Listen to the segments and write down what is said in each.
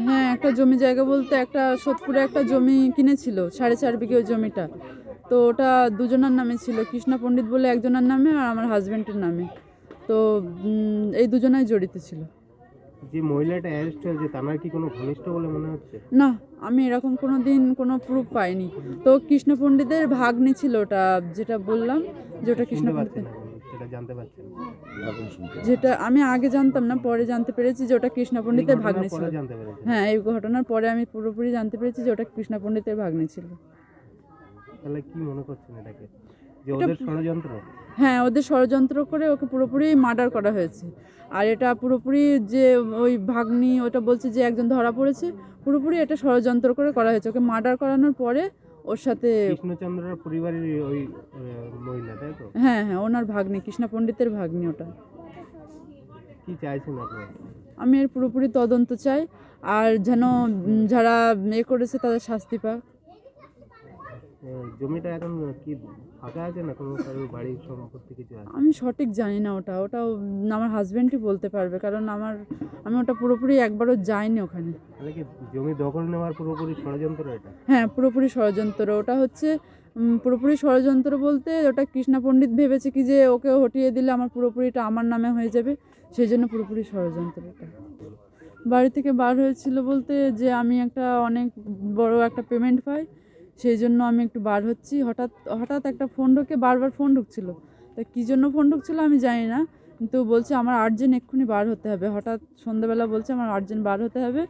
হ্যাঁ একটা জমি জায়গা বলতে একটা সোদপুরে একটা জমি কিনেছিল সাড়ে চার বিঘে ওই জমিটা। তো ওটা দুজনের নামে ছিল কৃষ্ণা পণ্ডিত বলে একজনের নামে আর আমার হাজব্যান্ডের নামে। তো এই দুজনাই জড়িত ছিল। যে মহিলাটা অ্যারেস্ট হয়েছে তার কি কোনো ঘনিষ্ঠ বলে মনে হচ্ছে? না আমি এরকম কোনো দিন কোনো প্রুফ পাইনি। তো কৃষ্ণ পণ্ডিতের ভাগ্নি ছিল ওটা যেটা বললাম যে ওটা কৃষ্ণ পণ্ডিতের সেটা জানতে পারছেন। যেটা আমি আগে জানতাম না পরে জানতে পেরেছি যে ওটা কৃষ্ণ পণ্ডিতের ভাগ্নি ছিল। জানতে পেরেছেন। হ্যাঁ এই ঘটনার পরে আমি পুরোপুরি জানতে পেরেছি যে ওটা কৃষ্ণ পণ্ডিতের ভাগ্নি ছিল। তাহলে কি মনে করছেন এটাকে? যে ওদের ষড়যন্ত্র? হ্যাঁ ওদের ষড়যন্ত্র করে ওকে পুরোপুরি মার্ডার করা হয়েছে। আর এটা পুরোপুরি যে ওই ভাগ্নি ওটা বলছে যে একজন ধরা পড়েছে পুরোপুরি এটা ষড়যন্ত্র করে করা হয়েছে। ওকে মার্ডার করানোর পরে ওর সাথে কৃষ্ণচন্দ্রের পরিবারের ওই মহিলা তাই তো? হ্যাঁ হ্যাঁ ওনার ভাগ্নি কৃষ্ণা পণ্ডিতের ভাগ্নি ওটা। কি চাইছেন আপনি আমি এর পুরোপুরি তদন্ত চাই আর যেন যারা এ করেছে তাদের শাস্তি পাক। জমিটা এখন কি ফাঁকা আছে না কোনো কারোর বাড়ির সম্পত্তি কিছু আছে? আমি সঠিক জানি না ওটা। ওটা আমার হাজব্যান্ডই বলতে পারবে কারণ আমার আমি ওটা পুরোপুরি একবারও যাইনি ওখানে। তাহলে কি জমি দখল নেওয়ার পুরোপুরি ষড়যন্ত্র এটা? হ্যাঁ পুরোপুরি ষড়যন্ত্র। ওটা হচ্ছে পুরোপুরি ষড়যন্ত্র বলতে ওটা কৃষ্ণা পণ্ডিত ভেবেছে কি যে ওকে হটিয়ে দিলে আমার পুরোপুরিটা আমার নামে হয়ে যাবে সেই জন্য পুরোপুরি ষড়যন্ত্র এটা। বাড়ি থেকে বার হয়েছিল বলতে যে আমি একটা অনেক বড় একটা পেমেন্ট পাই সেই জন্য আমি একটু বার হচ্ছি। হঠাৎ হঠাৎ একটা ফোন ঢুকে বারবার ফোন ঢুকছিল। তা কী জন্য ফোন ঢুকছিল আমি জানি না। কিন্তু বলছে আমার আর্জেন্ট এক্ষুনি বার হতে হবে। হঠাৎ সন্ধ্যাবেলা বলছে আমার আর্জেন্ট বার হতে হবে।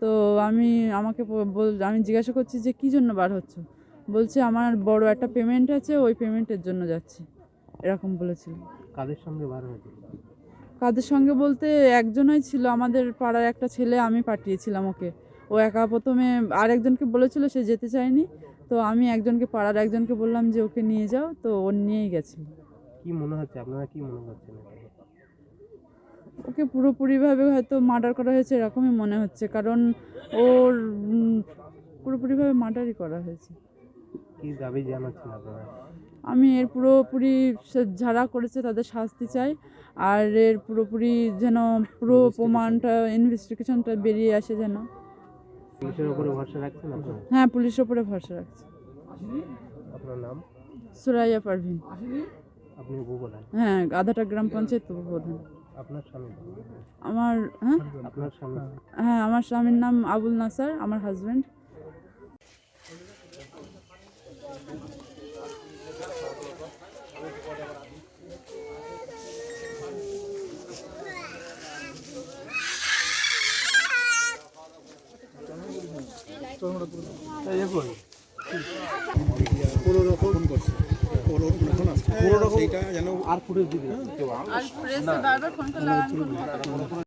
তো আমি আমাকে বল আমি জিজ্ঞাসা করছি যে কী জন্য বার হচ্ছে? বলছে আমার বড় একটা পেমেন্ট আছে ওই পেমেন্টের জন্য যাচ্ছি। এরকম বলেছিল। কাদের সঙ্গে বার হয়েছিল কাদের সঙ্গে বলতে একজনই ছিল। আমাদের পাড়ার একটা ছেলে আমি পাঠিয়েছিলাম ওকে। ও একা প্রথমে আরেকজনকে বলেছিল সে যেতে চায়নি। তো আমি একজনকে পাড়ার একজনকে বললাম যে ওকে নিয়ে যাও। তো ও নিয়েই গেছিল কি মনে হচ্ছে? আপনারা কি মনে করছেন ওকে পুরোপুরিভাবে হয়তো মার্ডার করা হয়েছে এরকমই মনে হচ্ছে। কারণ ওর পুরোপুরিভাবে মার্ডারই করা হয়েছে। কি দাবি জানাচ্ছেন আপনারা? আমি এর পুরোপুরি যারা করেছে তাদের শাস্তি চাই। আর এর পুরোপুরি যেন পুরো প্রমাণটা ইনভেস্টিগেশনটা বেরিয়ে আসে যেন। পুলিশের উপরে ভরসা রাখছেন আপনারা? হ্যাঁ পুলিশের উপরে ভরসা রাখছি। আপনার নাম? সুরাইয়া পারভিন। আপনি উপপ্রধান? হ্যাঁ আধাটা গ্রাম পঞ্চায়েত উপপ্রধান। আপনার স্বামী আমার হ্যাঁ? আপনার স্বামী? হ্যাঁ আমার স্বামীর নাম আবুল নাসার আমার হাজব্যান্ড আর ফুটেজ দিবে। আর ফোন করলে